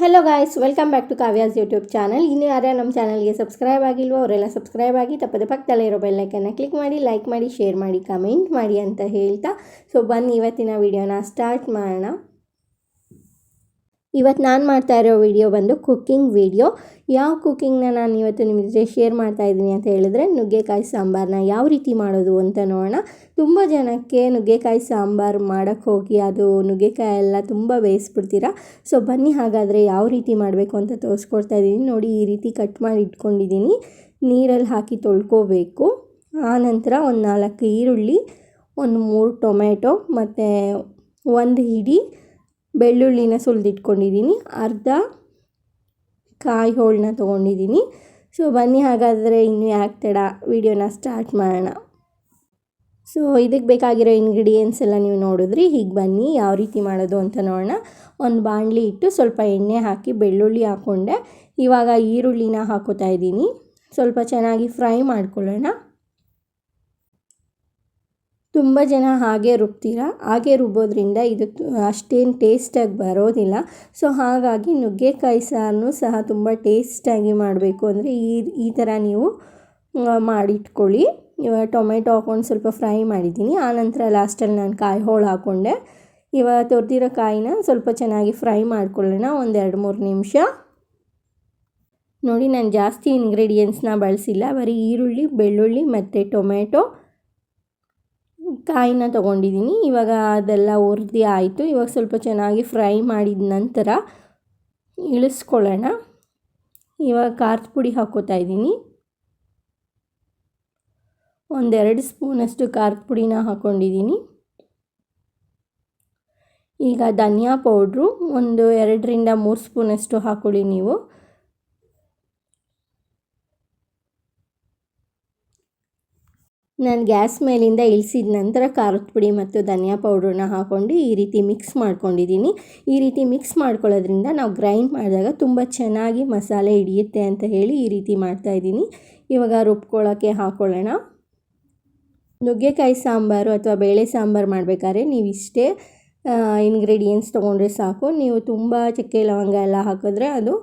Hello guys welcome back to Kavya's YouTube channel ಇನ್ನು ಯಾರ್ಯಾರು ನಮ್ಮ ಚಾನಲ್ಗೆ ಸಬ್ಸ್ಕ್ರೈಬ್ ಆಗಿಲ್ವೋ ಅವರೆಲ್ಲ ಸಬ್ಸ್ಕ್ರೈಬ್ ಆಗಿ ತಪ್ಪದೆ ಪಕ್ಕದಲ್ಲೇ ಇರೋ ಬೆಲ್ಲೈಕನ್ನ ಕ್ಲಿಕ್ ಮಾಡಿ ಲೈಕ್ ಮಾಡಿ ಶೇರ್ ಮಾಡಿ ಕಮೆಂಟ್ ಮಾಡಿ ಅಂತ ಹೇಳ್ತಾ. ಸೊ ಬನ್ನಿ, ಇವತ್ತಿನ ವಿಡಿಯೋನ ಸ್ಟಾರ್ಟ್ ಮಾಡೋಣ. ಇವತ್ತು ನಾನು ಮಾಡ್ತಾ ಇರೋ ವಿಡಿಯೋ ಬಂದು ಕುಕ್ಕಿಂಗ್ ವಿಡಿಯೋ ಯಾವ ಕುಕ್ಕಿಂಗ್ನ ನಾನು ಇವತ್ತು ನಿಮ್ಮ ಜೊತೆ ಶೇರ್ ಮಾಡ್ತಾ ಇದ್ದೀನಿ ಅಂತ ಹೇಳಿದ್ರೆ ನುಗ್ಗೆಕಾಯಿ ಸಾಂಬಾರನ್ನ ಯಾವ ರೀತಿ ಮಾಡೋದು ಅಂತ ನೋಡೋಣ. ತುಂಬ ಜನಕ್ಕೆ ನುಗ್ಗೆಕಾಯಿ ಸಾಂಬಾರು ಮಾಡೋಕ್ಕೆ ಹೋಗಿ ಅದು ನುಗ್ಗೆಕಾಯಿ ಎಲ್ಲ ತುಂಬ ಬೇಯಿಸ್ಬಿಡ್ತೀರಾ. ಸೊ ಬನ್ನಿ ಹಾಗಾದರೆ ಯಾವ ರೀತಿ ಮಾಡಬೇಕು ಅಂತ ತೋರಿಸ್ಕೊಡ್ತಾ ಇದ್ದೀನಿ. ನೋಡಿ ಈ ರೀತಿ ಕಟ್ ಮಾಡಿ ಇಟ್ಕೊಂಡಿದ್ದೀನಿ. ನೀರಲ್ಲಿ ಹಾಕಿ ತೊಳ್ಕೊಬೇಕು. ಆನಂತರ ಒಂದು ನಾಲ್ಕು ಈರುಳ್ಳಿ, ಒಂದು ಮೂರು ಟೊಮೆಟೊ ಮತ್ತು ಒಂದು ಹಿಡಿ ಬೆಳ್ಳುಳ್ಳಿನ ಸುಲಿದಿಟ್ಕೊಂಡಿದ್ದೀನಿ. ಅರ್ಧ ಕಾಯಿ ಹೋಳನ್ನ ತೊಗೊಂಡಿದ್ದೀನಿ. ಸೊ ಬನ್ನಿ ಹಾಗಾದರೆ ಇನ್ನು ಯಾಕೆ ತಡ ವಿಡಿಯೋನ ಸ್ಟಾರ್ಟ್ ಮಾಡೋಣ. ಸೊ ಇದಕ್ಕೆ ಬೇಕಾಗಿರೋ ಇಂಗ್ರೀಡಿಯೆಂಟ್ಸ್ ಎಲ್ಲ ನೀವು ನೋಡಿದ್ರಿ. ಹೀಗೆ ಬನ್ನಿ, ಯಾವ ರೀತಿ ಮಾಡೋದು ಅಂತ ನೋಡೋಣ. ಒಂದು ಬಾಣಲಿ ಇಟ್ಟು ಸ್ವಲ್ಪ ಎಣ್ಣೆ ಹಾಕಿ ಬೆಳ್ಳುಳ್ಳಿ ಹಾಕ್ಕೊಂಡೆ ಇವಾಗ ಈರುಳ್ಳಿನ ಹಾಕೋತಾ ಇದ್ದೀನಿ. ಸ್ವಲ್ಪ ಚೆನ್ನಾಗಿ ಫ್ರೈ ಮಾಡ್ಕೊಳ್ಳೋಣ. ತುಂಬ ಜನ ಹಾಗೆ ರುಬ್ತೀರ? ಹಾಗೆ ರುಬ್ಬೋದ್ರಿಂದ ಇದು ಅಷ್ಟೇನು ಟೇಸ್ಟಾಗಿ ಬರೋದಿಲ್ಲ. ಸೊ ಹಾಗಾಗಿ ನುಗ್ಗೆಕಾಯಿ ಸಾರನ್ನು ಸಹ ತುಂಬ ಟೇಸ್ಟಾಗಿ ಮಾಡಬೇಕು. ಅಂದರೆ ಈ ಈ ಥರ ನೀವು ಮಾಡಿಟ್ಕೊಳ್ಳಿ. ಇವಾಗ ಟೊಮೆಟೊ ಹಾಕ್ಕೊಂಡು ಸ್ವಲ್ಪ ಫ್ರೈ ಮಾಡಿದ್ದೀನಿ. ಆನಂತರ ಲಾಸ್ಟಲ್ಲಿ ನಾನು ಕಾಯಿ ಹೋಳು ಹಾಕ್ಕೊಂಡೆ. ಇವಾಗ ತೊರೆದಿರೋ ಕಾಯಿನ ಸ್ವಲ್ಪ ಚೆನ್ನಾಗಿ ಫ್ರೈ ಮಾಡ್ಕೊಳ್ಳೋಣ. ಒಂದು ಎರಡು ಮೂರು ನಿಮಿಷ. ನೋಡಿ, ನಾನು ಜಾಸ್ತಿ ಇಂಗ್ರೀಡಿಯೆಂಟ್ಸ್ನ ಬಳಸಿಲ್ಲ. ಬರೀ ಈರುಳ್ಳಿ, ಬೆಳ್ಳುಳ್ಳಿ ಮತ್ತು ಟೊಮೆಟೊ. ಕಾಯಿನ ತೊಗೊಂಡಿದ್ದೀನಿ. ಇವಾಗ ಅದೆಲ್ಲ ಹುರಿದು ಆಯಿತು. ಇವಾಗ ಸ್ವಲ್ಪ ಚೆನ್ನಾಗಿ ಫ್ರೈ ಮಾಡಿದ ನಂತರ ಇಳಿಸ್ಕೊಳ್ಳೋಣ. ಇವಾಗ ಖಾರದ ಪುಡಿ ಹಾಕೋತಾ ಇದ್ದೀನಿ. ಒಂದೆರಡು ಸ್ಪೂನಷ್ಟು ಖಾರದ ಪುಡಿನ ಹಾಕ್ಕೊಂಡಿದ್ದೀನಿ ಈಗ ಧನಿಯಾ ಪೌಡ್ರು ಒಂದು ಎರಡರಿಂದ ಮೂರು ಸ್ಪೂನಷ್ಟು ಹಾಕ್ಕೊಳ್ಳಿ ನೀವು. ನಾನು ಗ್ಯಾಸ್ ಮೇಲಿಂದ ಇಳಿಸಿದ ನಂತರ ಖಾರದ ಪುಡಿ ಮತ್ತು ಧನಿಯಾ ಪೌಡ್ರನ್ನ ಹಾಕ್ಕೊಂಡು ಈ ರೀತಿ ಮಿಕ್ಸ್ ಮಾಡ್ಕೊಂಡಿದ್ದೀನಿ. ಈ ರೀತಿ ಮಿಕ್ಸ್ ಮಾಡ್ಕೊಳ್ಳೋದ್ರಿಂದ ನಾವು ಗ್ರೈಂಡ್ ಮಾಡಿದಾಗ ತುಂಬ ಚೆನ್ನಾಗಿ ಮಸಾಲೆ ಹಿಡಿಯುತ್ತೆ ಅಂತ ಹೇಳಿ ಈ ರೀತಿ ಮಾಡ್ತಾಯಿದ್ದೀನಿ ಇವಾಗ ರುಬ್ಕೊಳ್ಳೋಕ್ಕೆ ಹಾಕ್ಕೊಳ್ಳೋಣ ನುಗ್ಗೆಕಾಯಿ ಸಾಂಬಾರು ಅಥವಾ ಬೇಳೆ ಸಾಂಬಾರು ಮಾಡಬೇಕಾದ್ರೆ ನೀವು ಇಷ್ಟೇ ಇಂಗ್ರೀಡಿಯೆಂಟ್ಸ್ ತೊಗೊಂಡ್ರೆ ಸಾಕು. ನೀವು ತುಂಬ ಚಕ್ಕೆ, ಲವಂಗ ಎಲ್ಲ ಹಾಕಿದ್ರೆ ಅದು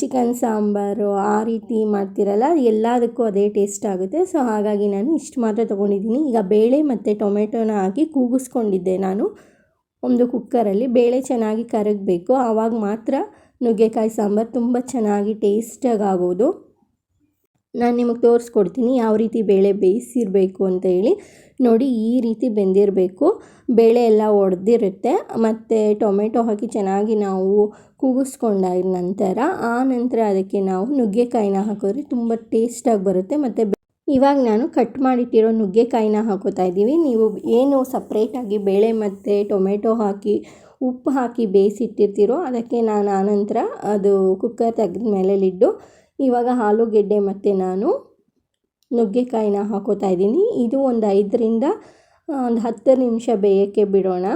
ಚಿಕನ್ ಸಾಂಬಾರು ಆ ರೀತಿ ಮಾಡ್ತಿರಲ್ಲ, ಎಲ್ಲದಕ್ಕೂ ಅದೇ ಟೇಸ್ಟ್ ಆಗುತ್ತೆ. ಸೊ ಹಾಗಾಗಿ ನಾನು ಇಷ್ಟು ಮಾತ್ರ ತೊಗೊಂಡಿದ್ದೀನಿ. ಈಗ ಬೇಳೆ ಮತ್ತು ಟೊಮೆಟೊನ ಹಾಕಿ ಕೂಗಿಸ್ಕೊಂಡಿದ್ದೆ ನಾನು ಒಂದು ಕುಕ್ಕರಲ್ಲಿ ಬೇಳೆ ಚೆನ್ನಾಗಿ ಕರಗಬೇಕು. ಆವಾಗ ಮಾತ್ರ ನುಗ್ಗೆಕಾಯಿ ಸಾಂಬಾರು ತುಂಬ ಚೆನ್ನಾಗಿ ಟೇಸ್ಟಾಗಿ ಆಗೋದು. ನಾನು ನಿಮಗೆ ತೋರಿಸ್ಕೊಡ್ತೀನಿ ಯಾವ ರೀತಿ ಬೇಳೆ ಬೇಯಿಸಿರಬೇಕು ಅಂತ ಹೇಳಿ. ನೋಡಿ ಈ ರೀತಿ ಬೆಂದಿರಬೇಕು. ಬೇಳೆ ಎಲ್ಲ ಒಡೆದಿರುತ್ತೆ. ಮತ್ತು ಟೊಮೆಟೊ ಹಾಕಿ ಚೆನ್ನಾಗಿ ನಾವು ಕೂಗಿಸ್ಕೊಂಡಾದ ನಂತರ ಆ ನಂತರ ಅದಕ್ಕೆ ನಾವು ನುಗ್ಗೆಕಾಯಿನ ಹಾಕಿದ್ರೆ ತುಂಬ ಟೇಸ್ಟಾಗಿ ಬರುತ್ತೆ. ಮತ್ತು ಇವಾಗ ನಾನು ಕಟ್ ಮಾಡಿಟ್ಟಿರೋ ನುಗ್ಗೆಕಾಯಿನ ಹಾಕೋತಾ ಇದ್ದೀವಿ. ನೀವು ಏನು ಸಪ್ರೇಟಾಗಿ ಬೇಳೆ ಮತ್ತು ಟೊಮೆಟೊ ಹಾಕಿ, ಉಪ್ಪು ಹಾಕಿ ಬೇಯಿಸಿಟ್ಟಿರ್ತೀರೋ ಅದಕ್ಕೆ ನಾನು ಆನಂತರ ಅದು ಕುಕ್ಕರ್ ತೆಗೆದ ಮೇಲೆ ಲಿಡ್ಡು ಇವಾಗ ಆಲೂಗೆಡ್ಡೆ ಮತ್ತು ನಾನು ನುಗ್ಗೆಕಾಯಿನ ಹಾಕೋತಾ ಇದ್ದೀನಿ. ಇದು ಒಂದು ಐದರಿಂದ ಒಂದು ಹತ್ತು ನಿಮಿಷ ಬೇಯೋಕ್ಕೆ ಬಿಡೋಣ.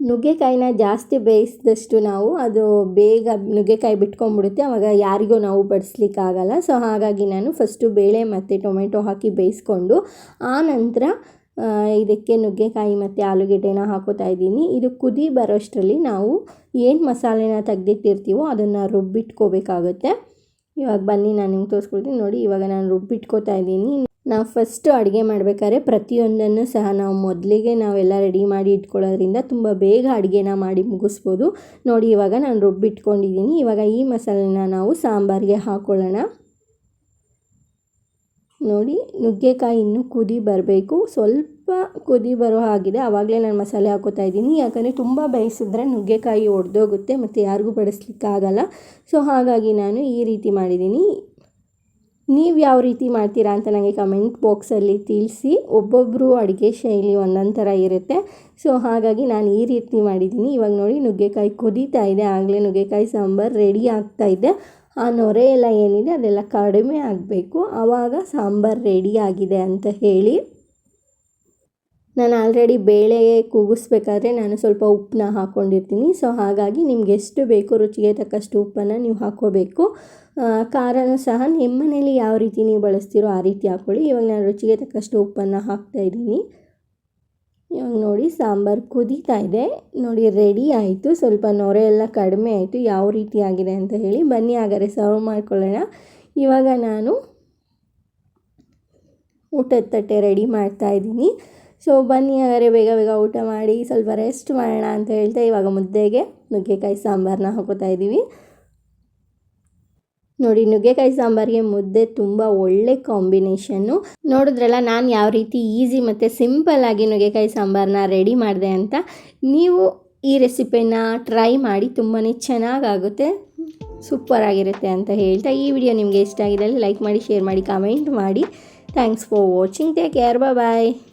ನುಗ್ಗೆಕಾಯಿನ ಜಾಸ್ತಿ ಬೇಯಿಸಿದಷ್ಟು ನಾವು ಅದು ಬೇಗ ನುಗ್ಗೆಕಾಯಿ ಬಿಟ್ಕೊಂಡ್ಬಿಡುತ್ತೆ. ಆವಾಗ ಯಾರಿಗೂ ನಾವು ಬಡಿಸ್ಲಿಕ್ಕಾಗಲ್ಲ. ಸೊ ಹಾಗಾಗಿ ನಾನು ಫಸ್ಟು ಬೇಳೆ ಮತ್ತು ಟೊಮೆಟೊ ಹಾಕಿ ಬೇಯಿಸ್ಕೊಂಡು, ಆ ನಂತರ ಇದಕ್ಕೆ ನುಗ್ಗೆಕಾಯಿ ಮತ್ತು ಆಲೂಗೆಡ್ಡೆನ ಹಾಕೋತಾ ಇದ್ದೀನಿ. ಇದು ಕುದಿ ಬರೋಷ್ಟರಲ್ಲಿ ನಾವು ಏನು ಮಸಾಲೆನ ತೆಗ್ದಿಟ್ಟಿರ್ತೀವೋ ಅದನ್ನು ರುಬ್ಬಿಟ್ಕೋಬೇಕಾಗುತ್ತೆ. ಇವಾಗ ಬನ್ನಿ, ನಾನು ನಿಮ್ಗೆ ತೋರಿಸ್ಕೊಡ್ತೀನಿ ನೋಡಿ. ಇವಾಗ ನಾನು ರುಬ್ಬಿಟ್ಕೋತಾ ಇದ್ದೀನಿ. ನಾವು ಫಸ್ಟು ಅಡುಗೆ ಮಾಡಬೇಕಾದ್ರೆ ಪ್ರತಿಯೊಂದನ್ನು ಸಹ ನಾವು ಮೊದಲಿಗೆ ನಾವೆಲ್ಲ ರೆಡಿ ಮಾಡಿ ಇಟ್ಕೊಳ್ಳೋದ್ರಿಂದ ತುಂಬ ಬೇಗ ಅಡುಗೆನ ಮಾಡಿ ಮುಗಿಸ್ಬೋದು. ನೋಡಿ, ಇವಾಗ ನಾನು ರುಬ್ಬಿಟ್ಕೊಂಡಿದ್ದೀನಿ. ಇವಾಗ ಈ ಮಸಾಲೆನ ನಾವು ಸಾಂಬಾರಿಗೆ ಹಾಕ್ಕೊಳ್ಳೋಣ ನೋಡಿ, ನುಗ್ಗೆಕಾಯಿ ಇನ್ನೂ ಕುದಿ ಬರಬೇಕು. ಸ್ವಲ್ಪ ಕುದಿ ಬರೋ ಹಾಗಿದೆ. ಆವಾಗಲೇ ನಾನು ಮಸಾಲೆ ಹಾಕೋತಾ ಇದ್ದೀನಿ. ಯಾಕಂದರೆ ತುಂಬ ಬೇಯಿಸಿದ್ರೆ ನುಗ್ಗೆಕಾಯಿ ಒಡೆದೋಗುತ್ತೆ ಮತ್ತು ಯಾರಿಗೂ ಬಡಿಸ್ಲಿಕ್ಕಾಗಲ್ಲ. ಸೊ ಹಾಗಾಗಿ ನಾನು ಈ ರೀತಿ ಮಾಡಿದ್ದೀನಿ. ನೀವು ಯಾವ ರೀತಿ ಮಾಡ್ತೀರಾ ಅಂತ ನನಗೆ ಕಮೆಂಟ್ ಬಾಕ್ಸಲ್ಲಿ ತಿಳಿಸಿ. ಒಬ್ಬೊಬ್ಬರು ಅಡುಗೆ ಶೈಲಿ ಒಂದೊಂದು ಥರ ಇರುತ್ತೆ. ಸೊ ಹಾಗಾಗಿ ನಾನು ಈ ರೀತಿ ಮಾಡಿದ್ದೀನಿ. ಇವಾಗ ನೋಡಿ, ನುಗ್ಗೆಕಾಯಿ ಕುದೀತಾ ಇದೆ. ಆಗಲೇ ನುಗ್ಗೆಕಾಯಿ ಸಾಂಬಾರು ರೆಡಿ ಆಗ್ತಾ ಇದೆ. ಆ ನೊರೆ ಎಲ್ಲ ಏನಿದೆ ಅದೆಲ್ಲ ಕಡಿಮೆ ಆಗಬೇಕು. ಆವಾಗ ಸಾಂಬಾರು ರೆಡಿ ಆಗಿದೆ ಅಂತ ಹೇಳಿ. ನಾನು ಆಲ್ರೆಡಿ ಬೇಳೆ ಕೂಗಿಸ್ಬೇಕಾದ್ರೆ ನಾನು ಸ್ವಲ್ಪ ಉಪ್ಪನ್ನ ಹಾಕ್ಕೊಂಡಿರ್ತೀನಿ ಸೊ ಹಾಗಾಗಿ ನಿಮ್ಗೆ ಎಷ್ಟು ಬೇಕು ರುಚಿಗೆ ತಕ್ಕಷ್ಟು ಉಪ್ಪನ್ನು ನೀವು ಹಾಕ್ಕೋಬೇಕು. ಖಾರನೂ ಸಹ ನಿಮ್ಮ ಮನೇಲಿ ಯಾವ ರೀತಿ ನೀವು ಬಳಸ್ತೀರೋ ಆ ರೀತಿ ಹಾಕ್ಕೊಳ್ಳಿ ಇವಾಗ ನಾನು ರುಚಿಗೆ ತಕ್ಕಷ್ಟು ಉಪ್ಪನ್ನು ಹಾಕ್ತಾಯಿದ್ದೀನಿ ಇವಾಗ ನೋಡಿ ಸಾಂಬಾರು ಕುದೀತಾ ಇದೆ. ನೋಡಿ ರೆಡಿ ಆಯಿತು. ಸ್ವಲ್ಪ ನೊರೆ ಎಲ್ಲ ಕಡಿಮೆ ಆಯಿತು. ಯಾವ ರೀತಿ ಆಗಿದೆ ಅಂತ ಹೇಳಿ ಬನ್ನಿ ಹಾಗಾದ್ರೆ ಸರ್ವ್ ಮಾಡ್ಕೊಳ್ಳೋಣ. ಇವಾಗ ನಾನು ಊಟದ ತಟ್ಟೆ ರೆಡಿ ಮಾಡ್ತಾ ಇದ್ದೀನಿ. ಸೊ ಬನ್ನಿ ಹಾಗಾದ್ರೆ ಬೇಗ ಬೇಗ ಊಟ ಮಾಡಿ ಸ್ವಲ್ಪ ರೆಸ್ಟ್ ಮಾಡೋಣ ಅಂತ ಹೇಳ್ತಾ ಇವಾಗ ಮುದ್ದೆಗೆ ನುಗ್ಗೆಕಾಯಿ ಸಾಂಬಾರನ್ನ ಹಾಕೋತಾ ಇದ್ದೀವಿ. ನೋಡಿ, ನುಗ್ಗೆಕಾಯಿ ಸಾಂಬಾರಿಗೆ ಮುದ್ದೆ ತುಂಬ ಒಳ್ಳೆ ಕಾಂಬಿನೇಷನ್ನು. ನೋಡಿದ್ರಲ್ಲ, ನಾನು ಯಾವ ರೀತಿ ಈಸಿ ಮತ್ತು ಸಿಂಪಲ್ಲಾಗಿ ನುಗ್ಗೆಕಾಯಿ ಸಾಂಬಾರನ್ನ ರೆಡಿ ಮಾಡಿದೆ ಅಂತ. ನೀವು ಈ ರೆಸಿಪಿನ ಟ್ರೈ ಮಾಡಿ ತುಂಬಾ ಚೆನ್ನಾಗಾಗುತ್ತೆ. ಸೂಪರ್ ಆಗಿರುತ್ತೆ ಅಂತ ಹೇಳ್ತಾ ಈ ವಿಡಿಯೋ ನಿಮಗೆ ಇಷ್ಟ ಆಗಿದ್ದಲ್ಲಿ ಲೈಕ್ ಮಾಡಿ, ಶೇರ್ ಮಾಡಿ, ಕಮೆಂಟ್ ಮಾಡಿ. Thanks for watching. Take care. Bye.